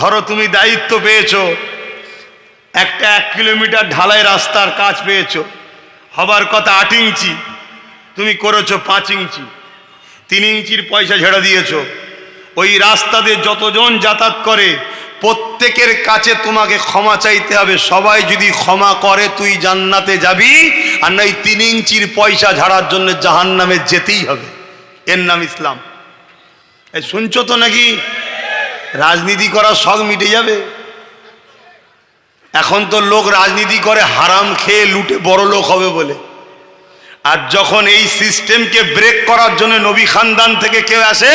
ধরো তুমি দায়িত্ব পেয়েছ, একটা এক কিলোমিটার ঢালাই রাস্তার কাজ পেয়েছ, হবার কথা আট ইঞ্চি, তুমি করেছ পাঁচ ইঞ্চি, তিন ইঞ্চির পয়সা ঝেড়ে দিয়েছ। ওই রাস্তা দিয়ে যতজন যাতায়াত করে, প্রত্যেকের কাছে তোমাকে ক্ষমা চাইতে হবে। সবাই যদি ক্ষমা করে, তুই জান্নাতে যাবি, আর নয় তিন ইঞ্চির পয়সা ঝাড়ার জন্য জাহান নামে যেতেই হবে। এর নাম ইসলাম। এই শুনছো তো নাকি? রাজনীতি করার শখ মিটে যাবে। এখন তো লোক রাজনীতি করে হারাম খেয়ে লুটে বড় লোক হবে বলে। আর যখন এই সিস্টেমকে ব্রেক করার জন্য নবী খানদান থেকে কেউ আসে,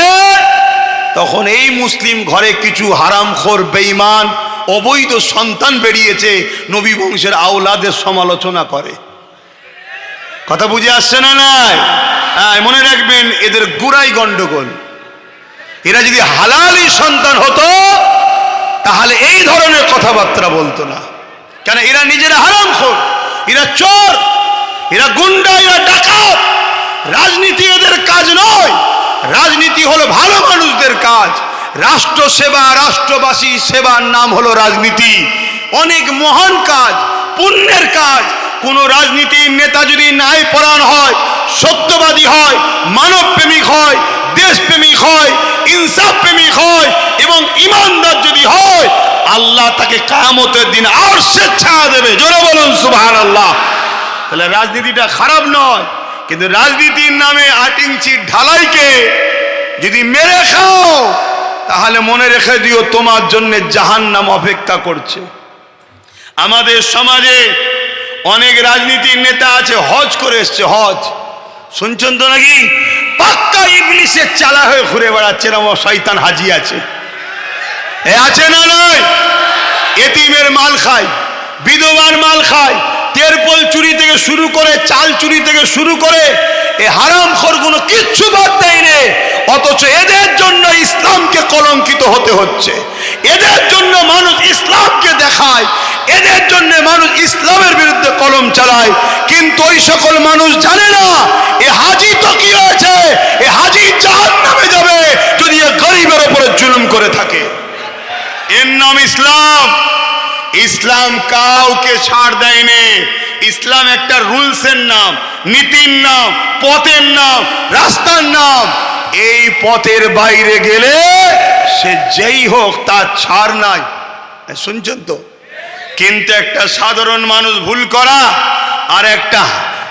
তখন এই মুসলিম ঘরে কিছু হারামখোর, বেঈমান, অবৈধ সন্তান বেরিয়েছে, নবী বংশের আওলাদের সমালোচনা করে। কথা বুঝে আসছে না নাই? হ্যাঁ মনে রাখবেন, এদের গুড়াই গন্ডগোল। এরা যদি হালালি সন্তান হতো, তাহলে এই ধরনের কথাবার্তা বলতো না। কেন? এরা নিজেরা হারামখোর এরা চোর, এরা গুন্ডা, এরা ডাকাত। রাজনীতি এদের কাজ নয়। রাজনীতি হলো ভালো মানুষদের কাজ। রাষ্ট্র সেবা, রাষ্ট্রবাসী সেবার নাম হলো রাজনীতি। অনেক মহান কাজ, পুণ্যের কাজ কোন রাজনীতির নেতা যদি ন্যায় পরাণ হয়, সত্যবাদী হয় মানব প্রেমিক হয়, দেশপ্রেমিক হয় ইনসাফ প্রেমিক হয় এবং ইমানদার যদি হয়, আল্লাহ তাকে কায়ামতের দিন আর স্বেচ্ছা দেবে। জোরে বলুন সুবহান আল্লাহ তাহলে রাজনীতিটা খারাপ নয়, কিন্তু রাজনীতির নামে আট ইঞ্চি ঢালাইকে যদি মেরে খাও, তাহলে মনে রেখে দিও তোমার জন্য জাহান নাম অপেক্ষা করছে। আমাদের সমাজে অনেক রাজনীতির নেতা আছে, হজ করে এসছে, হজ। শুনছেন তো নাকি? পাক্কা ইংলিশের চালা হয়ে ঘুরে বেড়াচ্ছে না শয়তান হাজি আছে। এ আছে না নয়? এতিমের মাল খায়, বিধবার মাল খায় তেরপল চুরি থেকে শুরু করে, চাল চুরি থেকে শুরু করে, এ হারাম খরগুলো কিচ্ছু বাদ রে অথচ এদের জন্য ইসলামকে কলঙ্কিত হতে হচ্ছে। এদের জন্য মানুষ ইসলামকে দেখায়। এদের জন্য মানুষ ইসলামের বিরুদ্ধে কলম চালায়। কিন্তু ওই সকল মানুষ জানে না, এ হাজি তো কি হয়েছে? এ হাজি জাহান নামে যাবে যদি এ গরিবের ওপরে জুলুম করে থাকে। এর নাম ইসলাম। ইসলাম কাউকে ছাড় দেয়নি। ইসলাম একটা রুলসের নাম, নীতির নাম, পথের নাম, রাস্তার নাম। এই পথের বাইরে গেলে সে যেই হোক, তার ছাড় নাই। শুনছেন তো? কিন্তু একটা সাধারণ মানুষ ভুল করা, আর একটা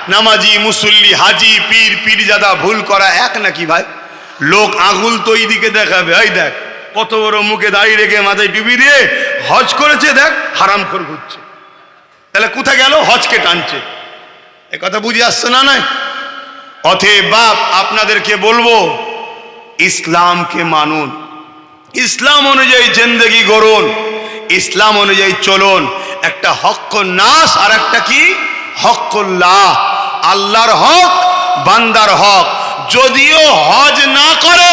নামাজি, মুসল্লি, হাজি, পীর, পীরজাদা ভুল করা, এক নাকি ভাই? লোক আগুল তো এই দিকে দেখাবে। এই দেখ কত বড় মুখে দাঁড়িয়ে রেখে মাথায় ডুবি দিয়ে হজ করেছে, দেখ হারাম করে ঘুরছে। তাহলে কোথায় গেল? হজকে টানছে। এ কথা বুঝে আসছে না নয়? অথে বাপ, আপনাদেরকে বলব, ইসলামকে মানুন। ইসলাম অনুযায়ী জিন্দগি গড়ুন, ইসলাম অনুযায়ী চলুন। একটা হক নাস আর একটা কি? হকুল্লাহ আল্লাহর হক, বান্দার হক। যদিও হজ না করে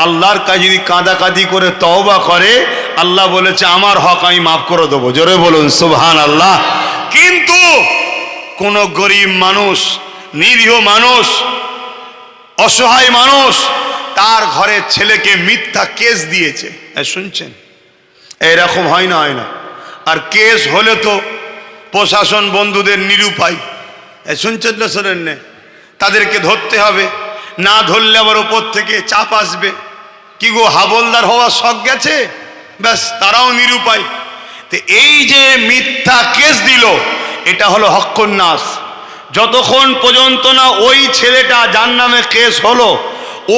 আল্লাহর কাছে যদি কাঁদাকাঁদি করে তওবা করে, আল্লাহ বলেছে, আমার হক আমি মাফ করে দেবো। জোরে বলুন সুবহান আল্লাহ কিন্তু কোন গরিব মানুষ, নিরীহ মানুষ, অসহায় মানুষ, তার ঘরের ছেলেকে মিথ্যা কেস দিয়েছে। শুনছেন? এরকম হয় না হয় না। আর কেস হলে তো প্রশাসন বন্ধুদের নিরুপায়। শুনছেন না শোনেন তাদেরকে ধরতে হবে। না ধরলে আবার ওপর থেকে চাপ আসবে। কি গো, হাবলদার হওয়ার শখ গেছে? ব্যাস, তারাও নিরুপায়। তো এই যে মিথ্যা কেস দিল, এটা হলো হক্কন্যাস। যতক্ষণ পর্যন্ত না ওই ছেলেটা যার নামে কেস হলো,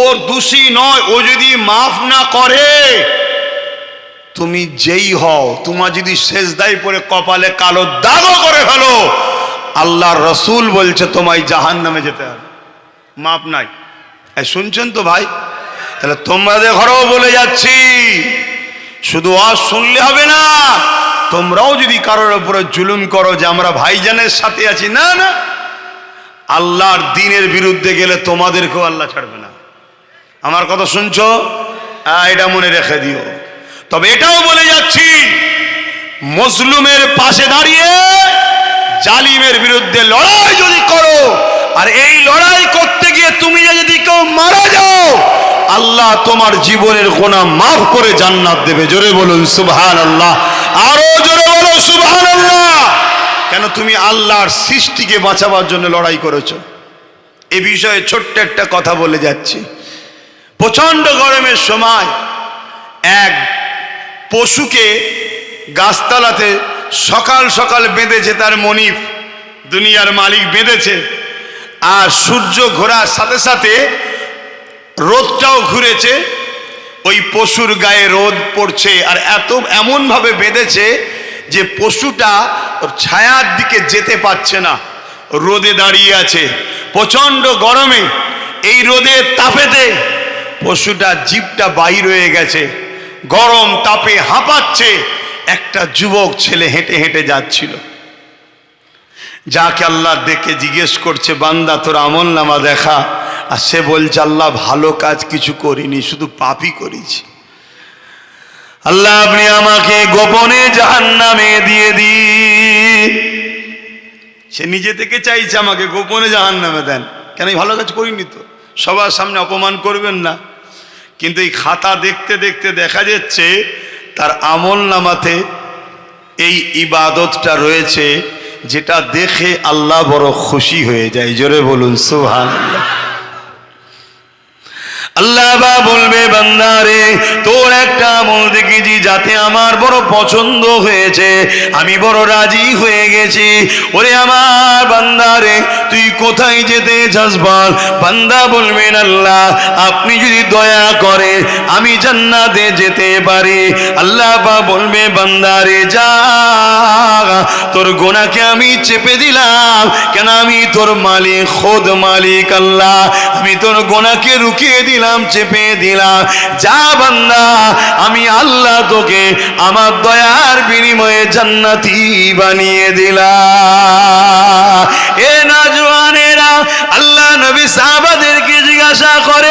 ওর দোষী নয়, ও যদি মাফ না করে, তুমি যেই হও, তোমার যদি শেষ দায় পরে কপালে কালো দাগও করে ফেলো, আল্লাহর রসুল বলছে, তোমায় জাহান নামে যেতে হবে। মাপ নাই। শুনছেন তো ভাই? তাহলে তোমাদের ঘরেও বলে যাচ্ছি, শুধু আজ শুনলে হবে না, তোমরাও যদি কারোর উপরে জুলুম করো যে আমরা ভাইজানের সাথে আছি, না না, আল্লাহর দিনের বিরুদ্ধে গেলে তোমাদেরকেও আল্লাহ ছাড়বে না। আমার কথা শুনছো? এটা মনে রেখে দিও। তবে এটাও বলে যাচ্ছি মজলুমের পাশে দাঁড়িয়ে জালিমের বিরুদ্ধে লড়াই যদি করো, আর এই লড়াই করতে গিয়ে তুমি যদি কেউ মারা যাও আল্লাহ তোমার জীবনের গোনা মাফ করে জান্নাত দেবে। জোরে বলুন সুবহান আল্লাহ আরও জোরে বলো সুবহান আল্লাহ কেন তুমি আল্লাহর সৃষ্টিকে বাঁচাবার জন্য লড়াই করেছ? এ বিষয়ে ছোট্ট একটা কথা বলে যাচ্ছি। প্রচণ্ড গরমের সময় এক পশুকে গাছতলাতে সকাল সকাল বেঁধেছে তার মনিফ দুনিয়ার মালিক বেঁধেছে। আর সূর্য ঘোরার সাথে সাথে রোদটাও ঘুরেছে, ওই পশুর গায়ে রোদ পড়ছে, আর এত এমনভাবে বেঁধেছে যে পশুটা ছায়ার দিকে যেতে পারছে না। রোদে দাঁড়িয়ে আছে, প্রচণ্ড গরমে, এই রোদে তাপেতে পশুটা জিপটা বাইর হয়ে গেছে, গরম তাপে হাঁপাচ্ছে, একটা যুবক ছেলে হেঁটে হেঁটে যাচ্ছিল। যাকে আল্লাহ দেখে জিজ্ঞেস করছে, বান্দা, তোর আমল নামা দেখা আর সে বলছে, আল্লাহ ভালো কাজ কিছু করিনি, শুধু পাপই করেছি। আল্লাহ, আপনি আমাকে গোপনে জাহান নামে দিয়ে দিন। সে নিজে থেকে চাইছে আমাকে গোপনে জাহান নামে দেন। কেন, এই ভালো কাজ করিনি তো? সবার সামনে অপমান করবেন না। কিন্তু এই খাতা দেখতে দেখতে দেখা যাচ্ছে, তার আমল নামাতে এই ইবাদতটা রয়েছে, যেটা দেখে আল্লাহ বড় খুশি হয়ে যায়। জোরে বলুন সুহান আল্লাহ বা বলবে বান্দারে তোর একটা আমল দেখেছি যাতে আমার বড় পছন্দ হয়েছে। আমি বড় রাজি হয়ে গেছি। ওরে আমার বান্দারে তুই কোথায় যেতে চাস বল? বান্দা বলবেন, আল্লাহ, আপনি যদি দয়া করে আমি জান্নাতে যেতে পারি। আল্লাহ বা বলবে বান্দারে যা, তোর গোনাকে আমি চেপে দিলাম। কেন আমি তোর মালিক, খোদ মালিক, আল্লাহ, আমি তোর গোনাকে রুকিয়ে দিলাম। চেপে দিলাম। যা বান্দা, আমি আল্লাহ তোকে আমার দয়ার বিনিময়ে জান্নাতি বানিয়ে দিলাম। এ না নাজওয়ানেরা, আল্লাহ নবী সাহাবাদেরকে জিজ্ঞাসা করে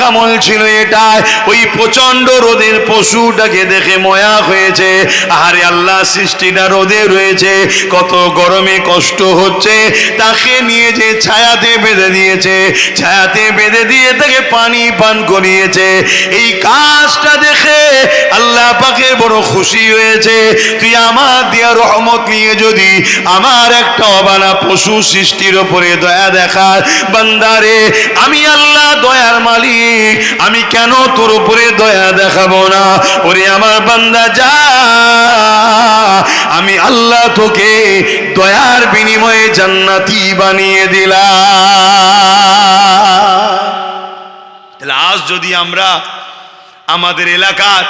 খামল ছিল এটা ওই প্রচণ্ড রোদের পশুটাকে দেখে ময়া হয়েছে। আরে আল্লাহ, সৃষ্টিটা রোদে রয়েছে। কত গরমে কষ্ট হচ্ছে। তাকে নিয়ে যে ছায়াতে বেঁধে দিয়েছে। ছায়াতে বেঁধে দিয়ে তাকে পানি পান করিয়েছে। এই কাজটা দেখে আল্লাহ পাকে বড় খুশি হয়েছে। তুই আমার দিয়া রহমত নিয়ে যদি আমার একটা অবানা পশু সৃষ্টির ওপরে দয়া দেখার, বান্দারে, আমি আল্লাহ দয়ার মালিক। আমি কেন তোর উপরে দয়া দেখাবো না? ওরে আমার বান্দা, যা। আমি আল্লাহ তোকে দয়ার বিনিময়ে জান্নাতি বানিয়ে দিলাম। তাহলে আজ যদি আমরা আমাদের এলাকার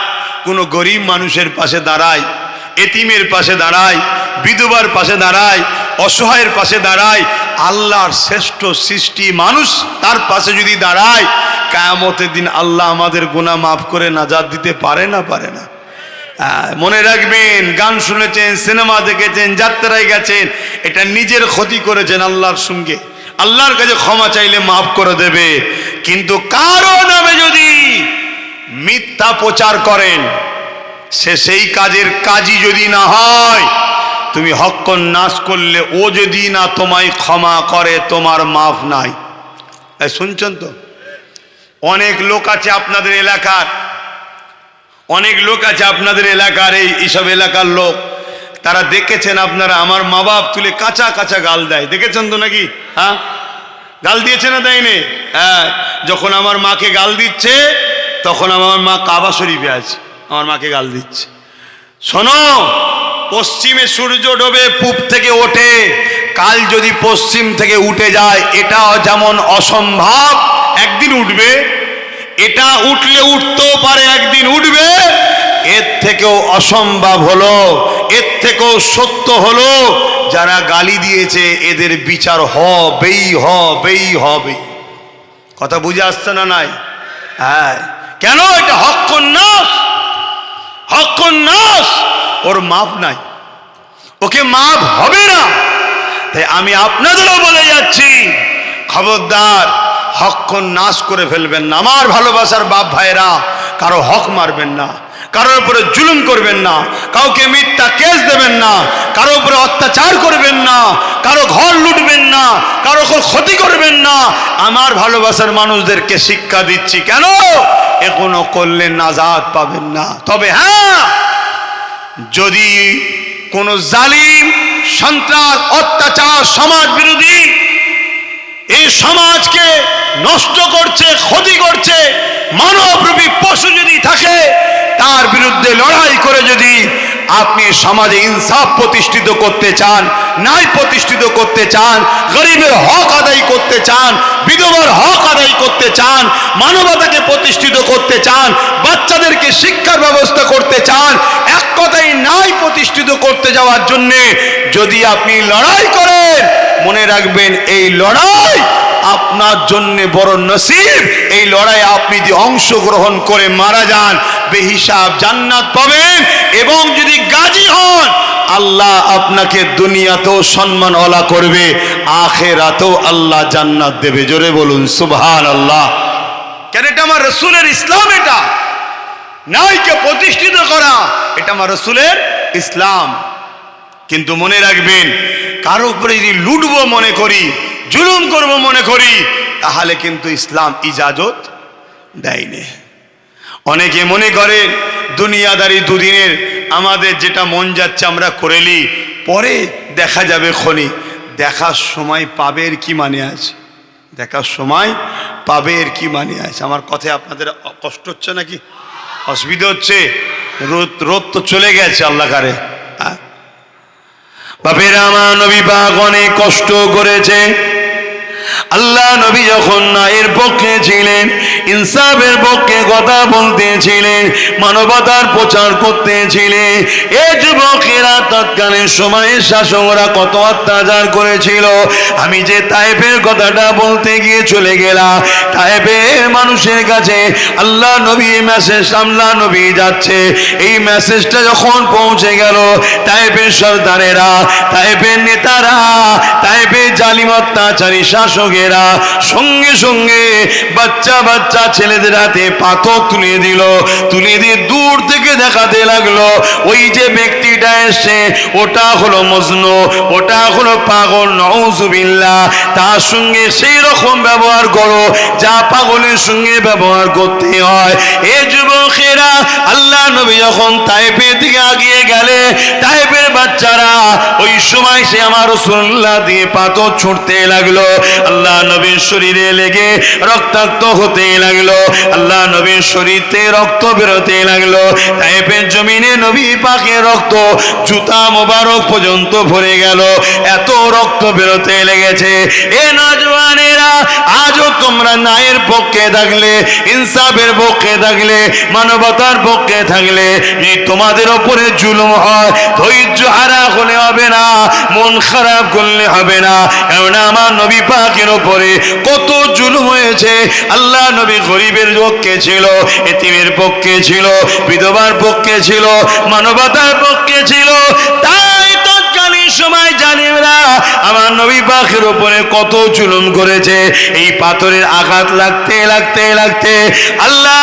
কোনো গরিব মানুষের পাশে দাঁড়াই, এতিমের পাশে দাঁড়াই, বিধবার পাশে দাঁড়াই, অসহায়ের পাশে দাঁড়াই, আল্লাহর শ্রেষ্ঠ সৃষ্টি মানুষ তার পাশে যদি দাঁড়ায় কায়ামতের দিন আল্লাহ আমাদের গুনাহ মাফ করে নাজাদ দিতে পারে না পারে না। মনে রাখবেন, গান শুনেছেন, সিনেমা দেখেছেন, যাত্রায় গেছেন, এটা নিজের ক্ষতি করেছেন আল্লাহর সঙ্গে। আল্লাহর কাছে ক্ষমা চাইলে মাফ করে দেবে। কিন্তু কারও নামে যদি মিথ্যা প্রচার করেন, সে সেই কাজের কাজই যদি না হয়, তুমি হক্কন নাশ করলে ও যদি না তোমায় ক্ষমা করে, তোমার মাফ নাই। শুনছেন তো? অনেক লোক আছে আপনাদের এলাকার। অনেক লোক আছে আপনাদের এলাকার, এই এইসব এলাকার লোক। তারা দেখেছেন আপনারা, আমার মা বাপ তুলে কাঁচা কাঁচা গাল দেয়। দেখেছেন তো নাকি? হ্যাঁ? গাল দিয়েছে না দেয়নি? হ্যাঁ যখন আমার মাকে গাল দিচ্ছে, তখন আমার মা কাবা শরীফে আছে। আমার মাকে গাল দিচ্ছে। শোনো, পশ্চিমে সূর্য ডোবে, পূব থেকে ওঠে। কাল যদি পশ্চিম থেকে উঠে যায়, এটাও যেমন অসম্ভব একদিন উঠবে, এটা উঠলে উঠতেও পারে একদিন উঠবে, এর থেকেও অসম্ভব হলো, এর থেকেও সত্য হলো, যারা গালি দিয়েছে, এদের বিচার হবেই হবেই হবে কথা বুঝে আসছে না নাই? হ্যাঁ। কেন এটা হক নাস হক নাস ওর মাপ নাই। ওকে মাপ হবে না। তাই আমি আপনাদেরও বলে যাচ্ছি, খবরদার হক নাশ করে ফেলবেন না। আমার ভালোবাসার বাপ ভাইরা কারও হক মারবেন না, কারোর উপরে জুলুম করবেন না, কাউকে মিথ্যা কেস দেবেন না কারোর উপরে অত্যাচার করবেন না, কারও ঘর লুটবেন না, কারও ক্ষতি করবেন না। আমার ভালোবাসার মানুষদেরকে শিক্ষা দিচ্ছি, কেন? এখনও করলে নাজাদ পাবেন না। তবে হ্যাঁ যদি কোনো জালিম, সন্ত্রাস, অত্যাচার, সমাজ বিরোধী এই সমাজকে নষ্ট করছে, ক্ষতি করছে, মানবরূপী পশু যদি থাকে, তার বিরুদ্ধে লড়াই করে যদি আপনি সমাজে ইনসাফ প্রতিষ্ঠিত করতে চান, ন্যায় প্রতিষ্ঠিত করতে চান, গরিবের হক আদায় করতে চান, বিধবার হক আদায় করতে চান, মানবতাকে প্রতিষ্ঠিত করতে চান, বাচ্চাদেরকে শিক্ষার ব্যবস্থা করতে চান, এক কথাই ন্যায় প্রতিষ্ঠিত করতে যাওয়ার জন্যে যদি আপনি লড়াই করেন মনে রাখবেন, এই লড়াই আপনার জন্য বড় নসিব। এই লড়াই আপনি যদি অংশগ্রহণ করে মারা যান, বেহিসাব জান্নাত পাবেন এবং যদি গাজী হন, আল্লাহ আপনাকে দুনিয়াতেও সম্মান ওলা করবে, আখেরাতেও আল্লাহ জান্নাত দেবে। জোরে বলুন সুবহান আল্লাহ কেন এটা আমার রসুলের ইসলাম এটা? নাইকে প্রতিষ্ঠিত করা, এটা আমার রসুলের ইসলাম। কিন্তু মনে রাখবেন কারও উপরে যদি লুটবো মনে করি, জুলুম করব মনে করি, তাহলে কিন্তু ইসলাম ইজাজত দেয়নি। অনেকে মনে করেন, দুনিয়াদারি দুদিনের, আমাদের যেটা মন যাচ্ছে আমরা করেলি পরে দেখা যাবে খনি দেখার সময় পাবের কি মানে আছে? দেখার সময় পাবের কি মানে আছে? আমার কথায় আপনাদের কষ্ট হচ্ছে নাকি? অসুবিধা হচ্ছে? রোদ রোদ তো চলে গেছে আল্লাহ কারে হ্যাঁ বাপের আমার নবী পাক অনেক কষ্ট করেছে। আল্লাহ নবী যখন নায়ের পক্ষে ছিলেন, ইনসাফের পক্ষে কথা বলতেছিলেন, মানবতার প্রচার করতেছিলেন, এ যুবকেরা তৎকালীন সময়ে শাসকরা কত অত্যাচার করেছিল। আমি যে তাইফের কথাটা বলতে গিয়ে চলে গেলাম তাইফের মানুষের কাছে আল্লাহ নবী মেসেজ আল্লাহ নবী যাচ্ছে। এই মেসেজটা যখন পৌঁছে গেল তাইফের সর্দারেরা তাইফের নেতারা তাইফের জালিম অত্যাচারী শাসকেরা সঙ্গে সঙ্গে বাচ্চা বাচ্চা ছেলেদের হাতে পাথর তুলে দিল, তুলে দিয়ে দূর থেকে দেখাতে লাগল, ওই যে ব্যক্তিটা এসে ওটা হলো মজনু, ওটা হলো পাগল নৌজুবিল্লা তার সঙ্গে সেই রকম ব্যবহার করো যা পাগলের সঙ্গে ব্যবহার করতে হয়। এ যুবকেরা, আল্লাহ নবী যখন তাইপের দিকে আগিয়ে গেলে তাইপের বাচ্চারা ওই সময় সে আমার রসুল্লাহ দিয়ে পাথর ছুটতে লাগল। আল্লাহ নবীর শরীরে লেগে রক্তাক্ত হতে লাগল। আল্লাহ নবীর শরীরতে রক্ত বেরোতে লাগল। জমিনে নবী রক্ত জুতা মোবারক পর্যন্ত ভরে গেল। এত রক্ত বেরোতে লেগেছে। এ নজওয়ানেরা, আজও তোমরা ন্যায়ের পক্ষে থাকলে, ইনসাফের পক্ষে থাকলে, মানবতার পক্ষে থাকলে এই তোমাদের ওপরে জুলুম হয়। ধৈর্য হারা হলে হবে না, মন খারাপ করলে হবে না। কেননা আমার নবী পাকের ওপরে কত জুলুম হয়েছে। আল্লাহ নবী গরিবের পক্ষে ছিল, এতিমের পক্ষে ছিল, বিধবার পক্ষে ছিল, মানবতার পক্ষে ছিল। তাই তৎকালীন সময় জানিমরা আমার নবী পাখের ওপরে কত জুলুম করেছে। এই পাথরের আঘাত লাগতে লাগতে লাগতে আল্লাহ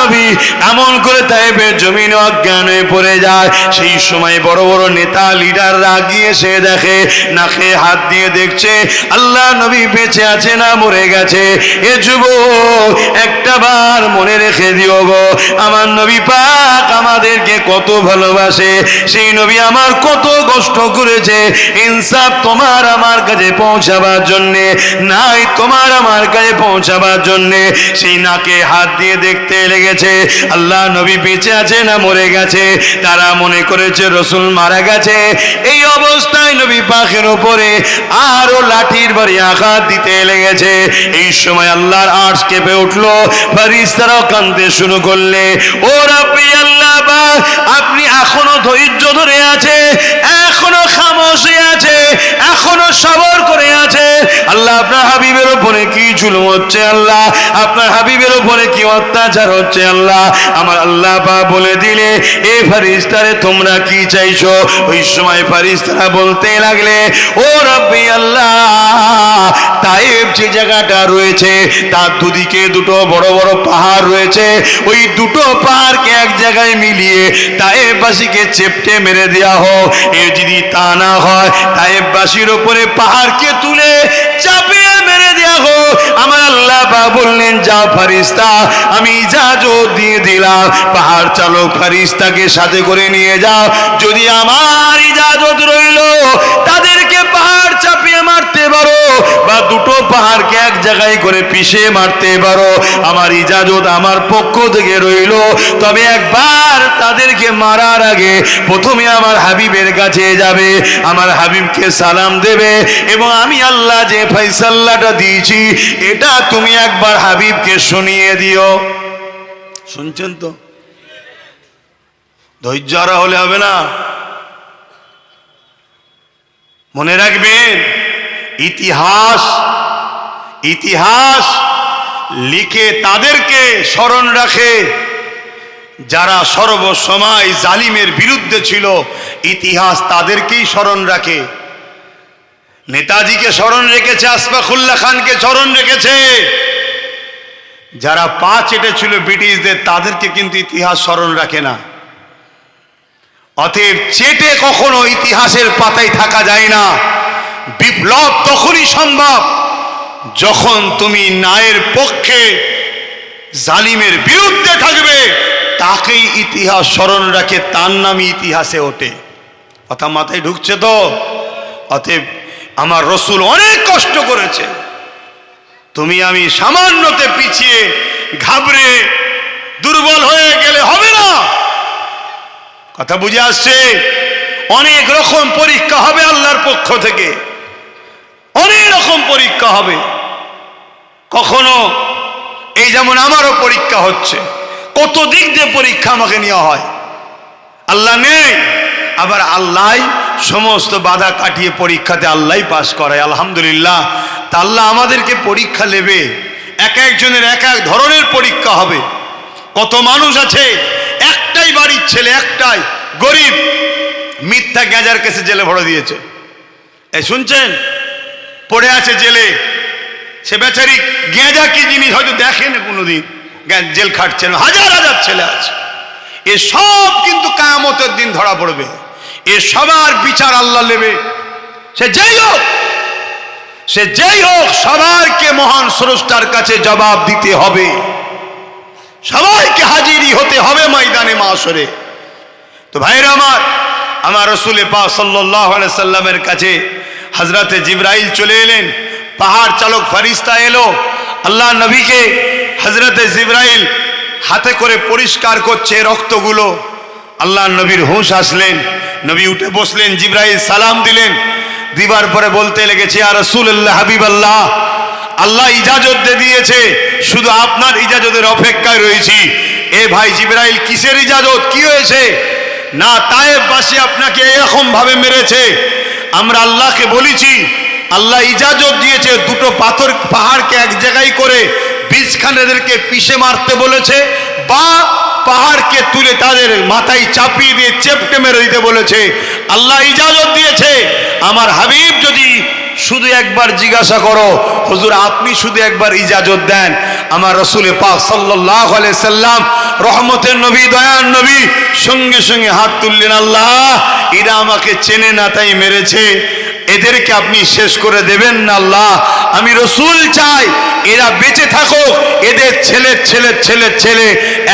নবী এমন করে তাইবের জমিনে অজ্ঞান হয়ে পড়ে যায়। সেই সময় বড় বড় নেতা, লিডাররা গিয়ে সে দেখে, নাকে হাত দিয়ে দেখছে, আল্লাহ নবী বেঁচে আছে না মরে গেছে। এ যুব একটা বার মনে রেখে দিও গো, আমার নবী পাক আমাদেরকে কত ভালোবাসে। সেই নবী আমার কত কষ্ট করেছে। ইনসাফ তোমার আমার কাছে পৌঁছাবার জন্যে, নাই তোমার আমার কাছে পৌঁছাবার জন্যে। সেই নাকে হাত দিয়ে দেখতে লেগেছে, আল্লাহ নবী বেঁচে আছে না মরে গেছে? তারা মনে করেছে রসুল মারা গেছে। এই অবস্থায় নবী পাখের ওপরে আরও লাঠির বাড়ি আঘাত দিতে লেগেছে। এই সময় আল্লাহর আর্টস কেঁপে উঠল ফারিস্তারাও কানতে শুরু করলে ও রাব্বি আল্লাহ আপনি এখনও ধৈর্য ধরে আছে এখনও খামোশে আছে এখনও সবর করে আছে আল্লাহ আপনার হাবিবের উপরে কি জুলুম হচ্ছে আল্লাহ? আপনার হাবিবের উপরে কি অত্যাচার হচ্ছে আল্লাহ? আমার আল্লাহ পা বলে দিলে, এ ফারিস্তারে তোমরা কি চাইছো? ওই সময় ফারিস্তারা বলতে লাগলে, ও রব্বি আল্লাহ তাইব যে জায়গাটা রয়েছে, তার দুদিকে দুটো বড় বড় পাহাড় রয়েছে। ওই দুটো পাহাড়কে এক জায়গায় মিলিয়ে তাইববাসীকে চেপটে মেরে দেওয়া হোক। এ যদি তা না হয় তাইববাসীর ওপরে পাহাড়কে তুলে চাপিয়ে মেরে দেওয়া হোক আমার আল্লাহ বা বললেন, যা ফারিস্তা, আমি ইজাজত দিয়ে দিলাম, পাহাড় চালক ফারিস্তাকে সাথে করে নিয়ে যাও। যদি আমার ইজাজত রইল তাদেরকে পাহাড় চাপিয়ে মারতে পারো বা দুটো পাহাড়কে এক জায়গায় করে পিষে মারতে পারো। আমার ইজাজত আমার পক্ষ থেকে রইল। তবে একবার তাদেরকে মারার আগে প্রথমে আমার হাবিবের কাছে যাবে। আমার হাবিবকে সালাম দেবে এবং আমি আল্লাহ যে ফাইসাল্লাটা দিয়েছি, এটা তুমি একবার হাবিবকে শুনিয়ে দিও। শুনছেন তো? ধৈর্য হলে হবে না। মনে রাখবেন ইতিহাস ইতিহাস লিখে তাদেরকে স্মরণ রাখে। যারা সর্বসময় জালিমের বিরুদ্ধে ছিল, ইতিহাস তাদেরকেই স্মরণ রাখে। নেতাজিকে স্মরণ রেখেছে, আসফাকুল্লাহ খানকে স্মরণ রেখেছে। যারা পা চেটেছিল ব্রিটিশদের, তাদেরকে কিন্তু ইতিহাস স্মরণ রাখে না। অতএব চেটে কখনো ইতিহাসের পাতায় থাকা যায় না। বিপ্লব তখনই সম্ভব যখন তুমি ন্যায়ের পক্ষে জালিমের বিরুদ্ধে থাকবে, তাকেই ইতিহাস স্মরণ রাখে, তার নামই ইতিহাসে ওঠে। কথা মাথায় ঢুকছে তো? অতএব আমার রসুল অনেক কষ্ট করেছে। তুমি আমি সামান্যতে পিছিয়ে ঘাবড়ে দুর্বল হয়ে গেলে হবে না। কথা বুঝে আসছে? অনেক রকম পরীক্ষা হবে আল্লাহর পক্ষ থেকে। অনেক রকম পরীক্ষা হবে। কখনো এই যেমন আমারও পরীক্ষা হচ্ছে, কত দিক দিয়ে পরীক্ষা আমাকে নেওয়া হয়। আল্লাহ নেই, আবার আল্লাহ সমস্ত বাধা কাটিয়ে পরীক্ষাতে আল্লাহ পাশ করায়, আলহামদুলিল্লাহ। তা আল্লাহ আমাদেরকে পরীক্ষা নেবে, এক একজনের এক এক ধরনের পরীক্ষা হবে। কত মানুষ আছে, একটাই বাড়ির ছেলে, একটাই গরিব, মিথ্যা গ্যাজার কেসে জেলে ভরে দিয়েছে। এই শুনছেন? পড়ে আছে জেলে। সে বেচারি গেঁজা কি জিনিস হয়তো দেখেন কোনোদিন? জেল খাটছে না। হাজার হাজার ছেলে আছে। এ সব কিন্তু কায়ামতের দিন ধরা পড়বে। এ সবার বিচার আল্লাহ নেবে। সে যেই হোক, সে যেই হোক, সবাইকে মহান স্রষ্টার কাছে জবাব দিতে হবে। সবাইকে হাজিরি হতে হবে ময়দানে মাসরে তো ভাইরা আমার আমার রসুলে পা সাল্লাহ সাল্লামের কাছে হজরতে জিব্রাইল চলে এলেন। পাহাড় চালক ফারিস্তা এলো। আল্লাহ নবীকে হজরতে জিব্রাইল হাতে করে পরিষ্কার করছে রক্তগুলো। আল্লাহ নবীর হুঁশ আসলেন। নবী উঠে বসলেন, জিব্রাইল সালাম দিলেন। দিবার পরে বলতে লেগেছে আর রসুল্লাহ হাবিব আল্লাহ আল্লাহ ইজাজত দিয়ে দিয়েছে। শুধু আপনার ইজাজতের অপেক্ষায় রয়েছি। এ ভাই জিব্রাইল, কিসের ইজাজত? কি হয়েছে? না তায়েববাসী আপনাকে এরকম ভাবে মেরেছে। আমরা আল্লাহকে বলেছি, আল্লাহ ইজাজত দিয়েছে, দুটো পাথর পাহাড়কে এক জায়গায় করে বীজখানেদেরকে পিষে মারতে বলেছে বা পাহাড়কে তুলে তাদের মাথায় চাপিয়ে দিয়ে চেপটে মেরে দিতে বলেছে। আল্লাহ ইজাজত দিয়েছে। আমার হাবিব যদি শুধু একবার জিজ্ঞাসা করো, হুজুর, আপনি শুধু একবার ইজাজত দেন? আমার রসুলে পাক সাল্লাহ সাল্লাম, রহমতের নবী দয়ান নবী, সঙ্গে সঙ্গে হাত তুললেন, আল্লাহ, এরা আমাকে চেনে না, তাই মেরেছে। এদেরকে আপনি শেষ করে দেবেন না, আল্লাহ। আমি রসুল চাই, এরা বেঁচে থাকুক, এদের ছেলের ছেলের ছেলের ছেলে,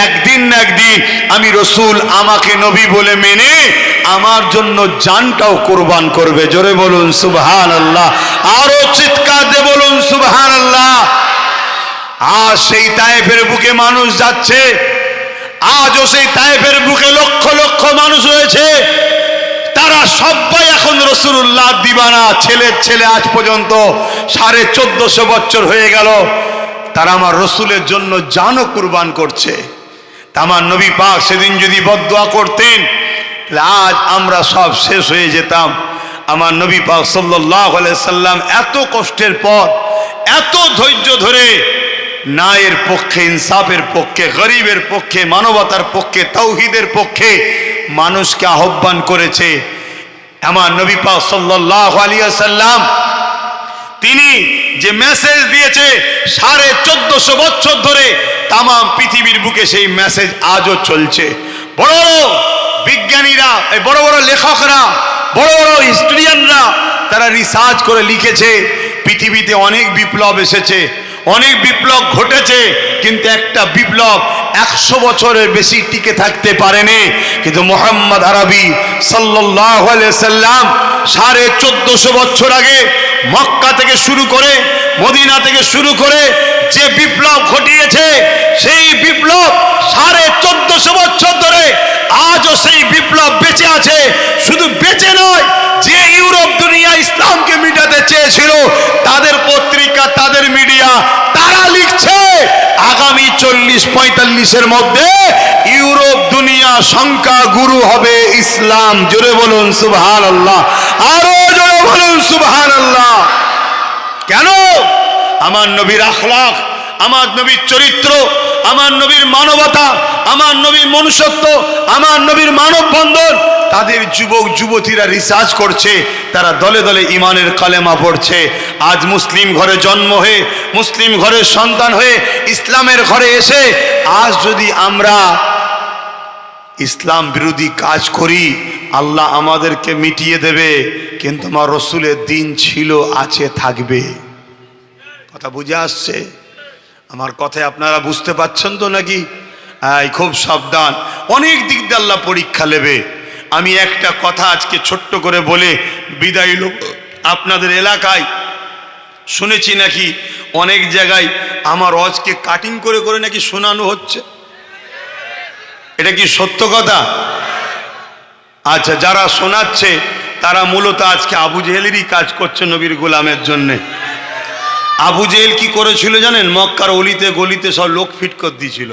একদিন না একদিন আমি রসুল আমাকে নবী বলে মেনে আমার জন্য জানটাও কোরবান করবে। জোরে বলুন সুবহান আল্লাহ আরও চিৎকার দিয়ে বলুন সুবহান আল্লাহ আর সেই তায়েফের বুকে মানুষ যাচ্ছে। আজও সেই তায়েফের বুকে লক্ষ লক্ষ মানুষ রয়েছে। তারা সবাই এখন রসুল্লাহ দিবানা ছেলের ছেলে আজ পর্যন্ত সাড়ে চোদ্দশো বছর হয়ে গেল। তারা আমার রসুলের জন্য জানও কুরবান করছে। আমার নবী পাক সেদিন যদি বদোয়া করতেন আজ আমরা সব শেষ হয়ে যেতাম। আমার নবী পাক সাল্লাহ সাল্লাম এত কষ্টের পর, এত ধৈর্য ধরে ন্যায়ের পক্ষে, ইনসাফের পক্ষে, গরিবের পক্ষে, মানবতার পক্ষে, তৌহিদের পক্ষে মানুষকে আহ্বান করেছে। আমার নবী পাক সাল্লাহ সাল্লাম, তিনি যে মেসেজ দিয়েছে সাড়ে চোদ্দশো বছর ধরে তাম পৃথিবীর বুকে সেই মেসেজ আজও চলছে। বড় বিজ্ঞানীরা বড় বড় লেখকরা, বড় বড় হিস্টোরিয়ানরা তারা রিসার্চ করে লিখেছে, পৃথিবীতে অনেক বিপ্লব এসেছে, অনেক বিপ্লব ঘটেছে, কিন্তু একটা বিপ্লব একশো বছরের বেশি টিকে থাকতে পারেনি। কিন্তু মোহাম্মদ আরবি সাল্লাম সাড়ে চোদ্দশো বছর আগে মক্কা থেকে শুরু করে মদিনা থেকে শুরু করে যে বিপ্লব ঘটিয়েছে, সেই বিপ্লব সাড়ে চোদ্দশো বছর ধরে আজও সেই বিপ্লব বেঁচে আছে। শুধু বেঁচে নয়, যে ইউরোপ দুনিয়া ইসলামকে মিটাতে চেয়েছিল, তাদের পত্রিকা, তাদের মিডিয়া, তারা লিখছে, আগামী চল্লিশ পঁয়তাল্লিশের মধ্যে ইউরোপ দুনিয়া সংখ্যা গুরু হবে ইসলাম। জোরে বলুন সুবহান আল্লাহ আরও বলুন সুবহান আল্লাহ কেন? আমার নবীর আখলাখ, আমার নবীর চরিত্র, আমার নবীর মানবতা, আমার নবীর মনুষ্যত্ব, আমার নবীর মানব বন্ধন তাদের যুবক, যুবতীরা রিসার্চ করছে, তারা দলে দলে ইমানের কালেমা পড়ছে। আজ মুসলিম ঘরে জন্ম হয়ে, মুসলিম ঘরের সন্তান হয়ে, ইসলামের ঘরে এসে, আজ যদি আমরা ইসলাম বিরোধী কাজ করি, আল্লাহ আমাদেরকে মিটিয়ে দেবে, কিন্তু আমার রসুলের দিন ছিল, আছে, থাকবে। কথা বুঝে আসছে? আমার কথায় আপনারা বুঝতে পাচ্ছেন তো নাকি? খুব সাবধান। অনেক দিক দিয়ে আল্লাহ পরীক্ষা নেবে। আমি একটা কথা আজকে ছোট্ট করে বলে বিদায় লোক আপনাদের এলাকায় শুনেছি নাকি অনেক জায়গায় আমার অজকে কাটিং করে করে নাকি শোনানো হচ্ছে? এটা কি সত্য কথা? আচ্ছা যারা শোনাচ্ছে, তারা মূলত আজকে আবু জেহেলেরই কাজ করছে নবীর গোলামের জন্যে। আবু জেহেল কি করেছিল জানেন? মক্কার অলিতে গলিতে সব লোক ফিট করে দিয়েছিল।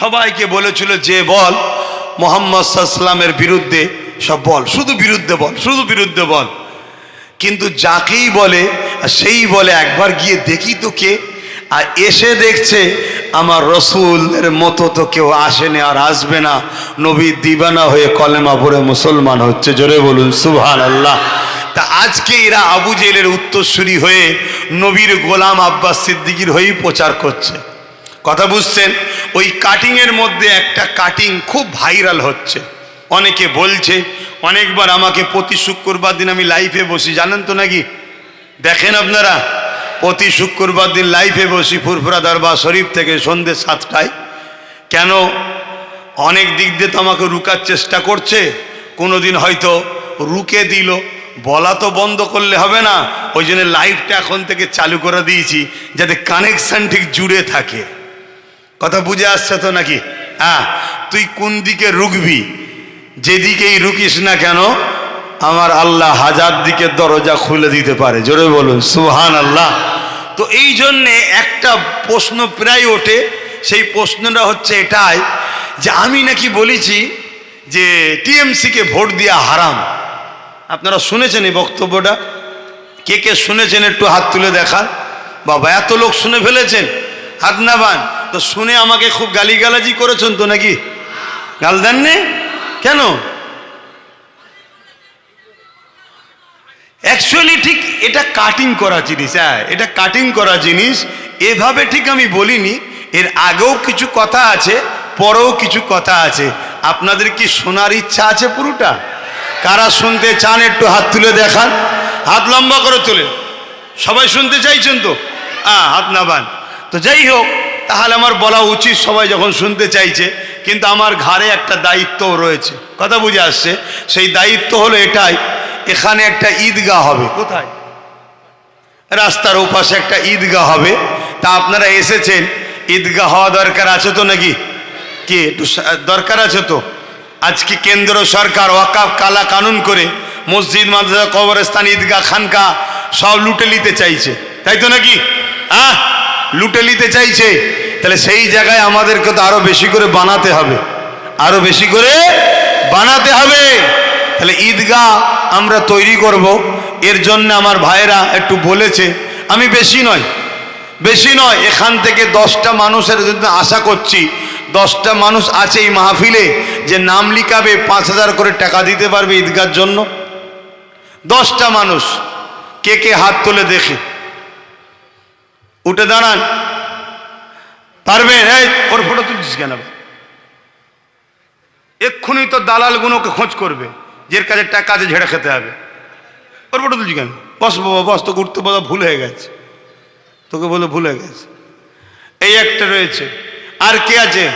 সবাইকে বলেছিল, যে বল মোহাম্মদ সাল্লামের বিরুদ্ধে, সব বল, শুধু বিরুদ্ধে বল, শুধু বিরুদ্ধে বল। কিন্তু যাকেই বলে সেই বলে একবার গিয়ে দেখি তো কে? আর এসে দেখছে আমার রসুলের মতো তো কেউ আসেনি আর আসবে না। নবী দিবানা হয়ে কলেমা পড়ে মুসলমান হচ্ছে। জোরে বলুন সুবহান আল্লাহ তা আজকে এরা আবু জেলের উত্তরসূরি হয়ে নবীর গোলাম আব্বাস সিদ্দিকির হয়েই প্রচার করছে। কথা বুঝছেন? ওই কাটিংয়ের মধ্যে একটা কাটিং খুব ভাইরাল হচ্ছে। অনেকে বলছে, অনেকবার আমাকে প্রতি শুক্রবার দিন আমি লাইভে বসি। জানেন তো নাকি? দেখেন আপনারা? প্রতি শুক্রবার দিন লাইভে বসি ফুরফুরা দরবার শরীফ থেকে সন্ধ্যে সাতটায়। কেন? অনেক দিক দিয়ে তো আমাকে রুকার চেষ্টা করছে। কোনো দিন হয়তো রুকে দিল। বলা তো বন্ধ করলে হবে না। ওই জন্য লাইভটা এখন থেকে চালু করে দিয়েছি, যাতে কানেকশান ঠিক জুড়ে থাকে। কথা বুঝে আসছে তো নাকি? হ্যাঁ তুই কোন দিকে রুকবি? যেদিকেই রুকিস না কেন আমার আল্লাহ হাজার দিকে দরজা খুলে দিতে পারে। জোরে বলুন সুহান আল্লাহ তো এই জন্যে একটা প্রশ্ন প্রায় ওঠে। সেই প্রশ্নটা হচ্ছে এটাই যে আমি নাকি বলেছি যে টিএমসিকে ভোট দেওয়া হারাম। আপনারা শুনেছেন এই বক্তব্যটা? কে কে শুনেছেন একটু হাত তুলে দেখান। বাবা, এত লোক শুনে ফেলেছেন। হাত না বান তো শুনে আমাকে খুব গালিগালাজি করেছেন তো নাকি? গাল দেননি? কেন? অ্যাকচুয়ালি ঠিক এটা কাটিং করা জিনিস হ্যাঁ এটা কাটিং করা জিনিস। এভাবে ঠিক আমি বলিনি, এর আগেও কিছু কথা আছে, পরেও কিছু কথা আছে। আপনাদের কি শোনার ইচ্ছা আছে পুরোটা? কারা শুনতে চান একটু হাত তুলে দেখান। হাত লম্বা করে তোলে সবাই শুনতে চাইছেন তো? হ্যাঁ হাত না বান তো যাই হোক, তাহলে আমার বলা উচিত সবাই যখন শুনতে চাইছে, কিন্তু আমার ঘাড়ে একটা দায়িত্বও রয়েছে। কথা বুঝে আসছে। সেই দায়িত্ব হলো এটাই এখানে একটা ঈদগাহ হবে। কোথায়? রাস্তার ওপাশে একটা ঈদগাহ হবে। তা আপনারা এসেছেন ঈদগাহ হওয়া দরকার আছে তো নাকি? কি একটু দরকার আছে তো? আজকে কেন্দ্র সরকার ওয়াকাফ কালা কানুন করে মসজিদ মাদ্রাসা কবরস্থান ঈদগাহ খানকা সব লুটে নিতে চাইছে। তাই তো নাকি? হ্যাঁ লুটে নিতে চাইছে। তাহলে সেই জায়গায় আমাদেরকে তো আরও বেশি করে বানাতে হবে। আরও বেশি করে বানাতে হবে। তাহলে ঈদগাহ আমরা তৈরি করব। এর জন্য আমার ভাইয়েরা একটু বলেছে, আমি বেশি নয় বেশি নয়, এখান থেকে দশটা মানুষের জন্য আশা করছি, দশটা মানুষ আছে এই মাহফিলে যে নাম লিখাবে, পাঁচ হাজার করে টাকা দিতে পারবে ঈদগার জন্য। দশটা মানুষ, কে কে হাত তুলে দেখে। উঠে দাঁড়ান। পারবেন? এই, ওর ফটো তুলছিস কেন? এক্ষুনি তো দালালগুলোকে খোঁজ করবে। যের কাছে টাকা আছে ঝেড়ে খেতে হবে। ওর ফটো তুলছি কেন? বস বাবা বস তো উঠতে বলা, ভুল হয়ে গেছে। তোকে বলে ভুল হয়ে গেছে। এই একটা রয়েছে। আর কে আছে?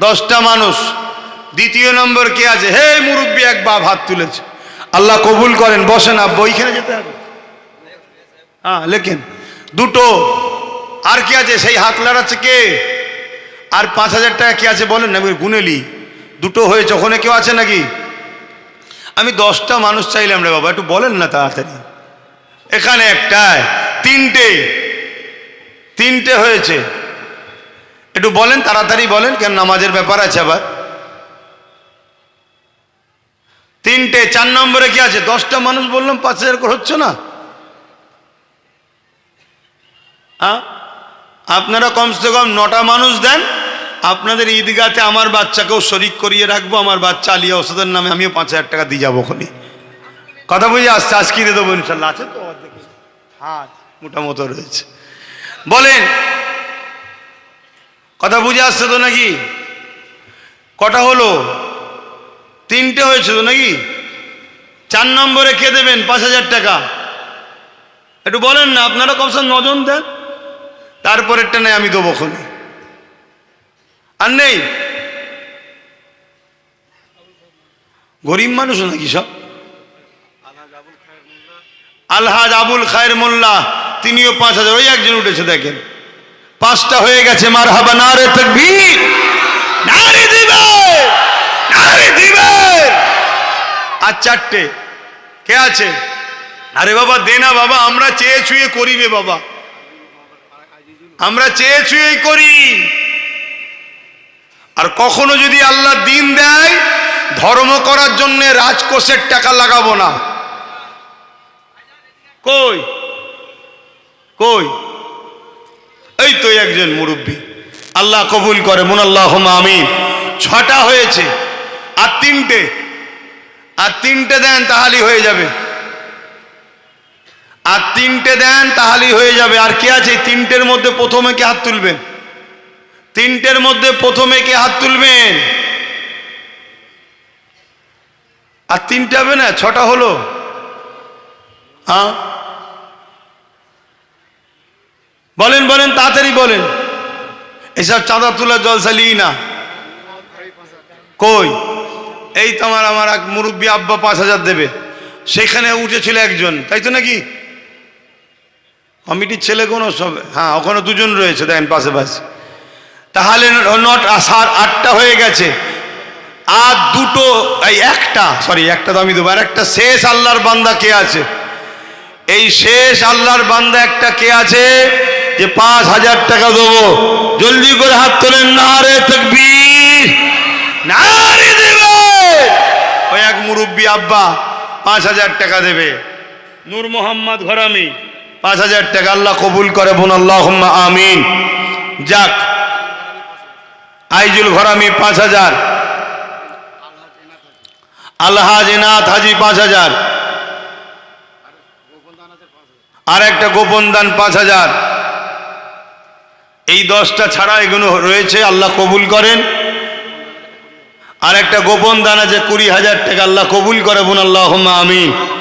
দশটা মানুষ। দ্বিতীয় নম্বর কে আছে? হে মুরব্বী, এক বাপ হাত তুলেছে। আল্লাহ কবুল করেন, বসেন আব্বা, ওইখানে যেতে হবে। হ্যাঁ লেখেন। দুটো। আর কি আছে? সেই হাত লাড়াচ্ছে কে? আর পাঁচ হাজার টাকা কি আছে বলেন? না গুনেলি দুটো হয়েছে, ওখানে কেউ আছে নাকি? আমি দশটা মানুষ চাইলাম রে বাবা, একটু বলেন না তাড়াতাড়ি। এখানে একটাই তিনটে তিনটে হয়েছে। একটু বলেন, তাড়াতাড়ি বলেন, কেন নামাজের ব্যাপার আছে আবার? তিনটে, চার নম্বরে কি আছে? দশটা মানুষ বললাম, পাঁচ হাজার করে হচ্ছে না? আপনারা কমসে কম নটা মানুষ দেন আপনাদের ঈদগাতে আমার বাচ্চাকেও শরিক করিয়ে রাখব, আমার বাচ্চা আলিয়া ওষুধের নামে আমিও পাঁচ হাজার টাকা দিয়ে যাব ওখানে। কথা বুঝে আসছে, আজ কিনে দেবো ইনশাল্লাহ। আছে তো অর্ধেক হ্যাঁ মোটামতো রয়েছে। বলেন, কথা বুঝে আসছে তো নাকি? কটা হলো? তিনটে হয়েছে তো নাকি? চার নম্বরে কে দেবেন? পাঁচ হাজার টাকা। একটু বলেন না, আপনারা কমসে কম নজন দেন। তারপরেরটা নেই, আমি দেবো খনি আর নেই? গরিব মানুষ নাকি সব? আলহাজ আবুল খায়ের মোল্লা, তিনিও পাঁচ হাজার, ওই একজন উঠেছে দেখেন। পাঁচটা হয়ে গেছে মার হাবা না রে তকবীর আর চারটে, কে আছে? আরে বাবা, দে না বাবা, আমরা চেয়ে ছুঁয়ে করি রে বাবা। আমরা চেয়ে ছুঁয়েই করি। আর কখনো যদি আল্লাহ দিন দেয়, ধর্ম করার জন্য রাজকোষের টাকা লাগাবো না। কই? কই? এই তো একজন মুরব্বী। আল্লাহ কবুল করে মুনাল্লাহ আমিন। ছটা হয়েছে, আর তিনটে। আর তিনটে দেন, তাহালি হয়ে যাবে। আর তিনটে দেন, তাহালি হয়ে যাবে। আর কে আছে? তিনটের মধ্যে প্রথমে কে হাত তুলবেন? তিনটের মধ্যে প্রথমে কে হাত তুলবেন? আর তিনটে হবে না, ছটা হলো। হ্যাঁ? বলেন বলেন, তাড়াতাড়ি বলেন। এসব চাঁদা তোলা জলসা লিই না। কই? এই তোমার আমার এক মুরব্বী আব্বা পাঁচ হাজার দেবে। সেখানে উঠেছিল একজন, তাই তো নাকি? কমিটির ছেলে কোনো সব হ্যাঁ ওখানে দুজন রয়েছে, দেখেন পাশে পাশে। তাহলে নট সাত আটটা হয়ে গেছে। আর দুটো, এই একটা সরি একটা তো আমি দেবো, আর একটা শেষ আল্লাহর বান্দা কে আছে? এই শেষ আল্লাহর বান্দা একটা কে আছে? যে পাঁচ হাজার টাকা দেবো। জলদি করে হাত তোলেন না রে তকবীর না রে দেবে। ওই এক মুরব্বী আব্বা, পাঁচ হাজার টাকা দেবে। নূর মোহাম্মদ ঘরামি, পাঁচ হাজার টাকা আল্লাহ কবুল করে বোন আল্লাহ আমিন। যাক আইজুল ঘরামি পাঁচ হাজার। আলহাজ এনাথ হাজি পাঁচ হাজার। আর একটা গোপন দান পাঁচ হাজার। এই দশটা ছাড়া এগুলো রয়েছে, আল্লাহ কবুল করেন। আর একটা গোপন দান আছে কুড়ি হাজার টাকা, আল্লাহ কবুল করে বোন আল্লাহ আমিন।